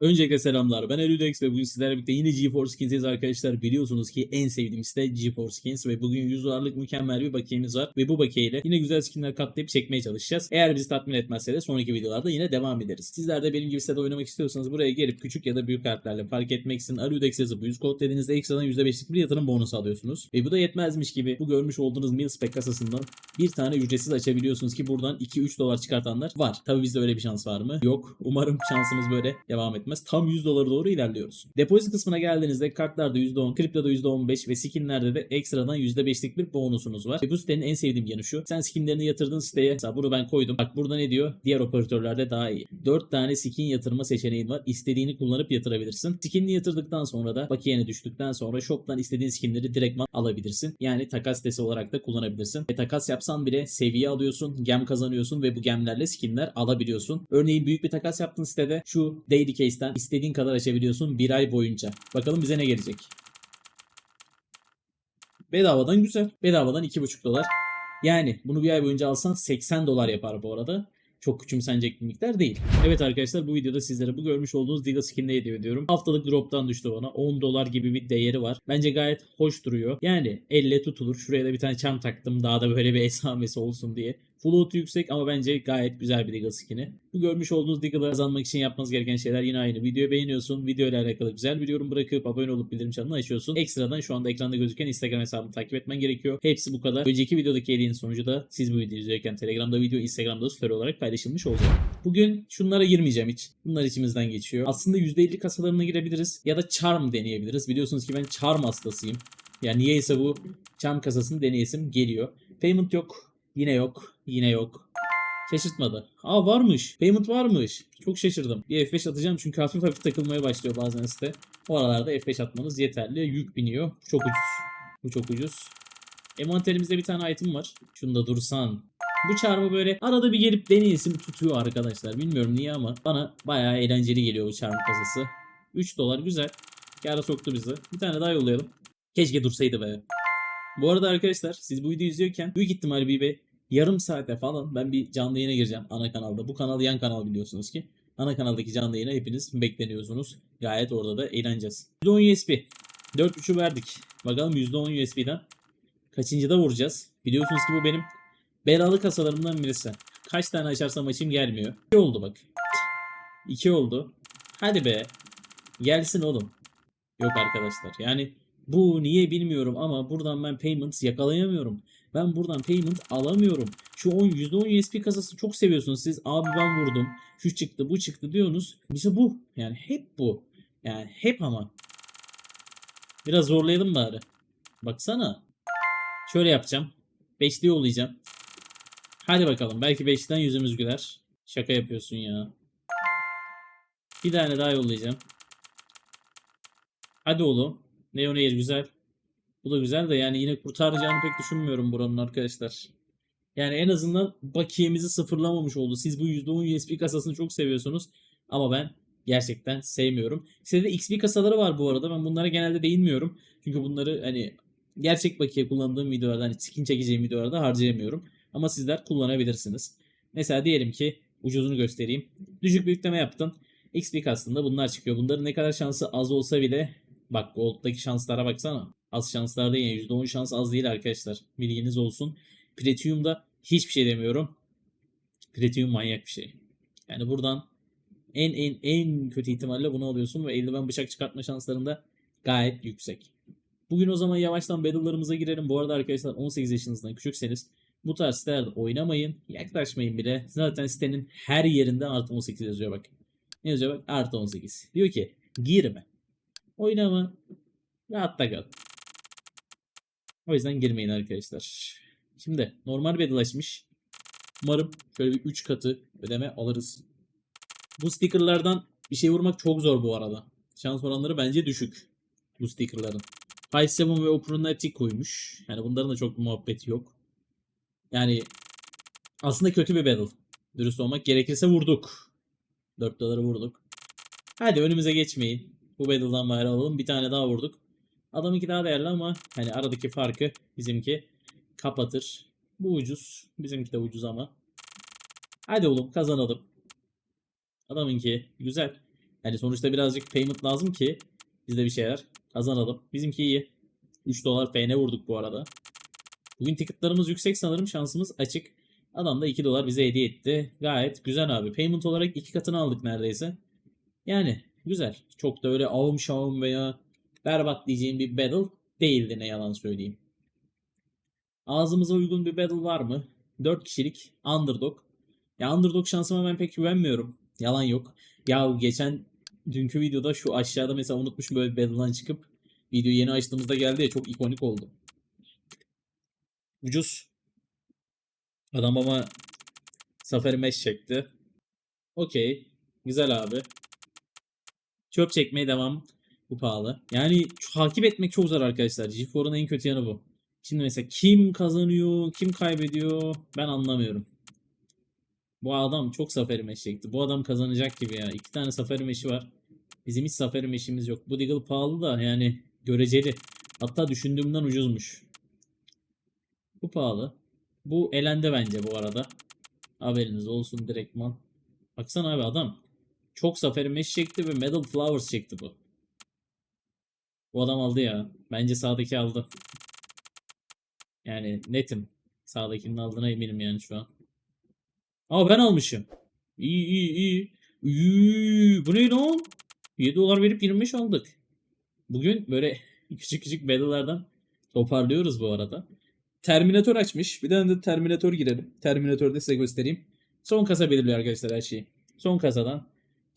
Öncelikle selamlar. Ben Eludex ve bugün sizlerle birlikte yine GeForce Skins'teyiz arkadaşlar. Biliyorsunuz ki en sevdiğim site GeForce Skins ve bugün 100 dolarlık mükemmel bir bakiyemiz var. Ve bu bakiyeyle yine güzel skinler katlayıp çekmeye çalışacağız. Eğer bizi tatmin etmezse de sonraki videolarda yine devam ederiz. Sizler de benim gibi sitede oynamak istiyorsanız buraya gelip küçük ya da büyük harflerle fark etmeksizin Eludex yazıp 100 kod dediğinizde ekstradan %5'lik bir yatırım bonusu alıyorsunuz. Ve bu da yetmezmiş gibi bu görmüş olduğunuz Milspec kasasından bir tane ücretsiz açabiliyorsunuz ki buradan 2-3 dolar çıkartanlar var. Tabi bizde öyle bir şans var mı? Yok. Umarım şansımız böyle devam etmez. Tam 100 dolara doğru ilerliyoruz. Depozit kısmına geldiğinizde kartlarda %10, kriptoda %15 ve skinlerde de ekstradan %5'lik bir bonusunuz var. Ve bu sitenin en sevdiğim yanı şu. Sen skinlerini yatırdığın siteye mesela bunu ben koydum. Bak burada ne diyor? Diğer operatörlerde daha iyi. 4 tane skin yatırma seçeneğin var. İstediğini kullanıp yatırabilirsin. Skinini yatırdıktan sonra da bakiyene düştükten sonra shop'tan istediğin skinleri direktman alabilirsin. Yani takas sitesi olarak da kullanabilirsin. Ve takas yapsan bile seviye alıyorsun, gem kazanıyorsun ve bu gemlerle skinler alabiliyorsun. Örneğin büyük bir takas yaptığın sitede şu Daily Case'ten istediğin kadar açabiliyorsun bir ay boyunca. Bakalım bize ne gelecek. Bedavadan güzel. Bedavadan 2,5 dolar. Yani bunu bir ay boyunca alsan 80 dolar yapar bu arada. Çok küçümsenecek bir miktar değil. Evet arkadaşlar bu videoda sizlere bu görmüş olduğunuz Diga Skin'de hediye ediyorum. Haftalık drop'tan düştü bana. 10 dolar gibi bir değeri var. Bence gayet hoş duruyor. Yani elle tutulur. Şuraya da bir tane çam taktım. Daha da böyle bir esamesi olsun diye. Float'u yüksek ama bence gayet güzel bir Diggle skin'i. Bu görmüş olduğunuz Diggle'ı kazanmak için yapmanız gereken şeyler yine aynı. Videoyu beğeniyorsun. Video ile alakalı güzel bir yorum bırakıp abone olup bildirim çanını açıyorsun. Ekstradan şu anda ekranda gözüken Instagram hesabımı takip etmen gerekiyor. Hepsi bu kadar. Önceki videodaki hediyenin sonucu da siz bu videoyu izlerken Telegram'da video, Instagram'da story olarak paylaşılmış olacak. Bugün şunlara girmeyeceğim hiç. Bunlar içimizden geçiyor. Aslında %50 kasalarına girebiliriz ya da Charm deneyebiliriz. Biliyorsunuz ki ben Charm hastasıyım. Yani niyeyse bu Charm kasasını deneyesim geliyor. Payment yok. Yine yok. Yine yok. Şaşırtmadı. Aa varmış. Payment varmış. Çok şaşırdım. Bir F5 atacağım çünkü hafif hafif takılmaya başlıyor bazen site. O aralarda F5 atmanız yeterli. Yük biniyor. Çok ucuz. Bu çok ucuz. Envanterimizde bir tane item var. Şunda dursan. Bu çarmı böyle arada bir gelip deneyesim tutuyor arkadaşlar. Bilmiyorum niye ama bana bayağı eğlenceli geliyor bu çarmı kasası. 3 dolar güzel. Kâra soktu bizi. Bir tane daha yollayalım. Keşke dursaydı be. Bu arada arkadaşlar siz bu videoyu izliyorken büyük ihtimal bir be yarım saate falan ben bir canlı yayına gireceğim ana kanalda. Bu kanal yan kanal biliyorsunuz ki. Ana kanaldaki canlı yayına hepiniz bekleniyorsunuz. Gayet orada da eğleneceğiz. %10 USB. 4.5'ü verdik. Bakalım %10 USB'den kaçıncıda vuracağız. Biliyorsunuz ki bu benim belalı kasalarımdan birisi. Kaç tane açarsam açayım gelmiyor. 2 oldu bak. 2 oldu. Hadi be. Gelsin oğlum. Yok arkadaşlar. Yani bu niye bilmiyorum ama buradan ben payment yakalayamıyorum. Ben buradan payment alamıyorum. Şu 10 %10 USB kasası çok seviyorsunuz siz. Abi ben vurdum. Şu çıktı, bu çıktı diyorsunuz. İşte bu. Yani hep bu. Yani hep ama. Biraz zorlayalım bari. Baksana. Şöyle yapacağım. 5'li yollayacağım. Hadi bakalım. Belki 5'ten yüzümüz güler. Şaka yapıyorsun ya. Bir tane daha yollayacağım. Hadi oğlum. Neon Air güzel. Bu da güzel de yani yine kurtaracağını pek düşünmüyorum buranın arkadaşlar. Yani en azından bakiyemizi sıfırlamamış oldu. Siz bu %10 USB kasasını çok seviyorsunuz. Ama ben gerçekten sevmiyorum. Sitede XP kasaları var bu arada. Ben bunlara genelde değinmiyorum. Çünkü bunları hani gerçek bakiye kullandığım videolarda hani skin çekeceğim videolarda harcayamıyorum. Ama sizler kullanabilirsiniz. Mesela diyelim ki ucuzunu göstereyim. Düşük bir yükleme yaptın. XP kastında bunlar çıkıyor. Bunların ne kadar şansı az olsa bile bak Gold'daki şanslara baksana. Az şanslar değil. %10 şans az değil arkadaşlar. Bilginiz olsun. Platinum'da hiçbir şey demiyorum. Platinum manyak bir şey. Yani buradan en en en kötü ihtimalle bunu alıyorsun ve eldiven bıçak çıkartma şansların da gayet yüksek. Bugün o zaman yavaştan battle'larımıza girelim. Bu arada arkadaşlar 18 yaşınızdan küçükseniz bu tarz sitelerde oynamayın. Yaklaşmayın bile. Zaten sitenin her yerinde artı 18 yazıyor bak. Ne yazıyor bak? Artı 18. Diyor ki girme. Oynama. Rahatta kal. O yüzden girmeyin arkadaşlar. Şimdi normal battle'laşmış. Umarım şöyle bir 3 katı ödeme alırız. Bu stickerlardan bir şey vurmak çok zor bu arada. Şans oranları bence düşük. Bu stickerların. High 7 ve Operatic koymuş. Yani bunların da çok muhabbeti yok. Yani aslında kötü bir battle. Dürüst olmak gerekirse vurduk. 4 doları vurduk. Hadi önümüze geçmeyin. Bu battle'dan bari alalım. Bir tane daha vurduk. Adamınki daha değerli ama hani aradaki farkı bizimki kapatır. Bu ucuz. Bizimki de ucuz ama. Hadi oğlum kazanalım. Adamınki güzel. Yani sonuçta birazcık payment lazım ki biz de bir şeyler kazanalım. Bizimki iyi. 3 dolar FN vurduk bu arada. Bugün ticketlarımız yüksek sanırım şansımız açık. Adam da 2 dolar bize hediye etti. Gayet güzel abi. Payment olarak iki katını aldık neredeyse. Yani güzel. Çok da öyle avum şavum veya berbat diyeceğim bir battle değildi ne yalan söyleyeyim. Ağzımıza uygun bir battle var mı? 4 kişilik underdog. Ya underdog şansıma ben pek güvenmiyorum. Yalan yok. Ya geçen dünkü videoda şu aşağıda mesela unutmuşum böyle battle'dan çıkıp videoyu yeni açtığımızda geldi ya çok ikonik oldu. Ucuz. Adam ama Safari Mesh çekti. Okey. Güzel abi. Çöp çekmeye devam. Bu pahalı. Yani takip etmek çok zor arkadaşlar. G4'un en kötü yanı bu. Şimdi mesela kim kazanıyor, kim kaybediyor ben anlamıyorum. Bu adam çok Safari Mesh çekti. Bu adam kazanacak gibi ya. İki tane Safari Mesh'i var. Bizim hiç Safari Mesh'imiz yok. Bu Deagle pahalı da yani göreceli. Hatta düşündüğümden ucuzmuş. Bu pahalı. Bu elendi bence bu arada. Haberiniz olsun direktman. Baksana abi adam. Çok Safari Mesh çekti ve Metal Flowers çekti bu. Bu adam aldı ya. Bence sağdaki aldı. Yani netim. Sağdakinin aldığına eminim yani şu an. Aa ben almışım. İyi iyi iyi. İyi. Bu ne lan? 7 dolar verip 25 aldık. Bugün böyle küçük küçük battle'lardan toparlıyoruz bu arada. Terminator açmış. Bir tane de Terminator girelim. Terminator'da size göstereyim. Son kasa belirliyor arkadaşlar her şeyi. Son kasadan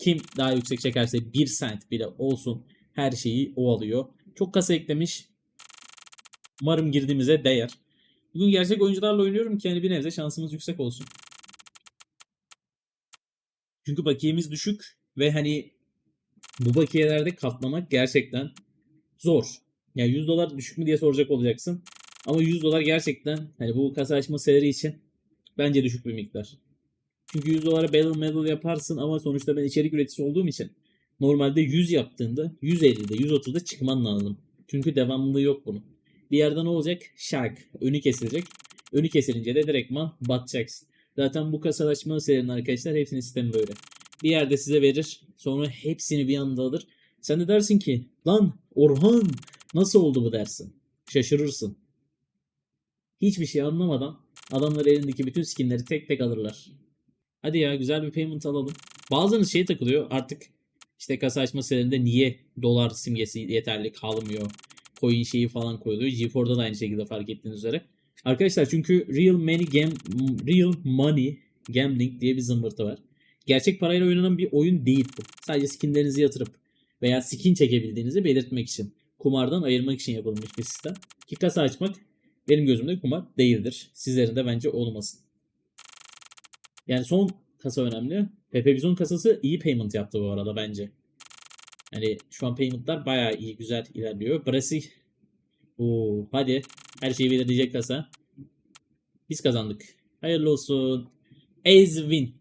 kim daha yüksek çekerse 1 cent bile olsun her şeyi o alıyor. Çok kasa eklemiş. Umarım girdiğimize değer. Bugün gerçek oyuncularla oynuyorum ki yani bir nebze şansımız yüksek olsun. Çünkü bakiyemiz düşük ve hani bu bakiyelerde katlamak gerçekten zor. Yani 100 dolar düşük mü diye soracak olacaksın. Ama 100 dolar gerçekten hani bu kasa açma seri için bence düşük bir miktar. Çünkü 100 dolara battle medal yaparsın ama sonuçta ben içerik üreticisi olduğum için normalde 100 yaptığında 150'de 130'da çıkman lazım. Çünkü devamlılığı yok bunun. Bir yerden ne olacak? Şark. Önü kesilecek. Önü kesilince de direktman batacaksın. Zaten bu kasalaşma serinin arkadaşlar hepsinin sistemi böyle. Bir yerde size verir. Sonra hepsini bir anda alır. Sen de dersin ki lan Orhan nasıl oldu bu dersin. Şaşırırsın. Hiçbir şey anlamadan adamlar elindeki bütün skinleri tek tek alırlar. Hadi ya güzel bir payment alalım. Bazılarınız şeye takılıyor artık işte kasa açma serilerinde niye dolar simgesi yeterli kalmıyor. Coin şeyi falan koyuluyor. G4'da da aynı şekilde fark ettiğiniz üzere. Arkadaşlar çünkü Real Money, Gam Real Money Gambling diye bir zımbırtı var. Gerçek parayla oynanan bir oyun değil bu. Sadece skinlerinizi yatırıp veya skin çekebildiğinizi belirtmek için. Kumardan ayırmak için yapılmış bir sistem. Ki kasa açmak benim gözümde kumar değildir. Sizlerin de bence olmasın. Yani son kasa önemli. Pepe Bizon kasası iyi payment yaptı bu arada bence. Yani şu an paymentlar bayağı iyi güzel ilerliyor. Brasil Oo, hadi her şeyi belirleyecek kasa. Biz kazandık. Hayırlı olsun. Ezvin.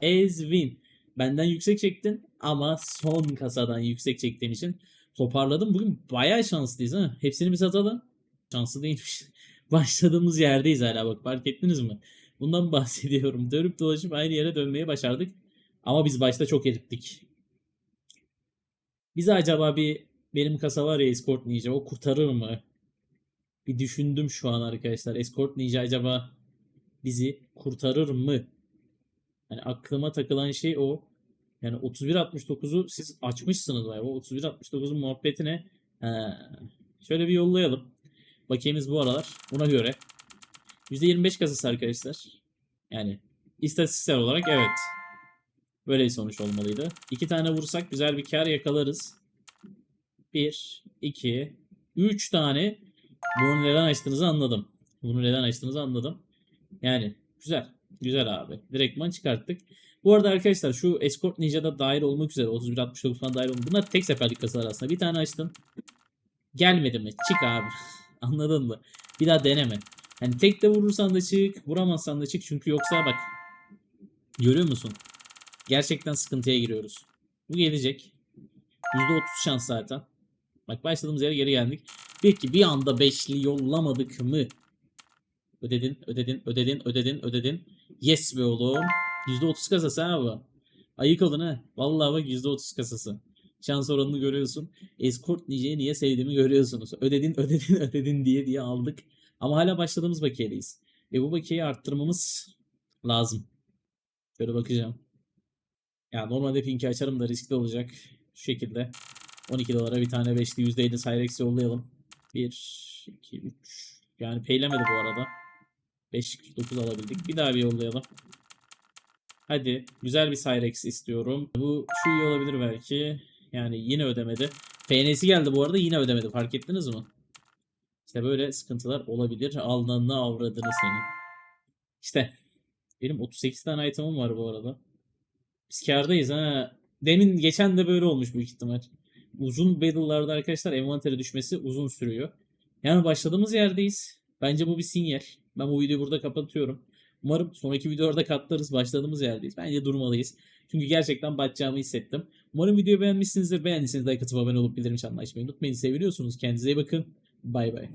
Ezvin. Benden yüksek çektin ama son kasadan yüksek çektiğim için toparladım. Bugün bayağı şanslıyız ha. Hepsini bir satalım. Şanslı değilmiş. Başladığımız yerdeyiz hala bak fark ettiniz mi? Bundan bahsediyorum. Dönüp dolaşıp aynı yere dönmeyi başardık. Ama biz başta çok erittik. Bize acaba bir benim kasa var ya Escort Ninja o kurtarır mı? Bir düşündüm şu an arkadaşlar. Escort Ninja acaba bizi kurtarır mı? Hani aklıma takılan şey o. Yani 31.69'u siz açmışsınız galiba. 31.69'un muhabbeti ne? Ha. Şöyle bir yollayalım. Bakiyemiz bu aralar. Buna göre. %25 kasası arkadaşlar. Yani istatistiksel olarak evet. Böyle bir sonuç olmalıydı. İki tane vursak güzel bir kar yakalarız. Bir, iki, üç tane. Bunu neden açtığınızı anladım. Bunu neden açtığınızı anladım. Yani güzel. Güzel abi. Direktman çıkarttık. Bu arada arkadaşlar şu Escort Ninja'da dahil olmak üzere 31.69 falan dahil olmak. Bunlar tek seferlik kasalar aslında. Bir tane açtın. Gelmedi mi? Çık abi. Anladın mı? Bir daha deneme. Hani tek de vurursan da çık, vuramazsan da çık. Çünkü yoksa bak. Görüyor musun? Gerçekten sıkıntıya giriyoruz. Bu gelecek. %30 şans zaten. Bak başladığımız yere geri geldik. Peki bir anda beşli yollamadık mı? Ödedin, ödedin, ödedin, ödedin, ödedin. Yes be oğlum. %30 kasası ha bu. Ayık olun ha. Vallahi bak %30 kasası. Şans oranını görüyorsun. Escort niceyi niye sevdiğimi görüyorsunuz. Ödedin ödedin ödedin diye diye aldık. Ama hala başladığımız bakiyedeyiz. Ve bu bakiyeyi arttırmamız lazım. Şöyle bakacağım. Ya normalde pinki açarım da riskli olacak. Şu şekilde. 12 dolara bir tane 5'li %50 Cyrex yollayalım. 1, 2, 3. Yani peylemedi bu arada. 5.49 alabildik. Bir daha bir yollayalım. Hadi. Güzel bir Cyrex istiyorum. Bu şu iyi olabilir belki. Yani yine ödemedi. FN'si geldi bu arada yine ödemedi. Fark ettiniz mi? İşte böyle sıkıntılar olabilir. Alnına avradını senin. İşte. Benim 38 tane item'ım var bu arada. Biz kârdayız ha. Demin geçen de böyle olmuş büyük ihtimal. Uzun battle'larda arkadaşlar envantere düşmesi uzun sürüyor. Yani başladığımız yerdeyiz. Bence bu bir sinyal. Ben bu videoyu burada kapatıyorum. Umarım sonraki videolarda katlarız. Başladığımız yerdeyiz. Bence durmalıyız. Çünkü gerçekten batacağımı hissettim. Umarım videoyu beğenmişsinizdir. Beğendiyseniz like atıp abone olup bildirim çanını açmayı unutmayın. Seviyorsunuz. Kendinize iyi bakın. Bay bay.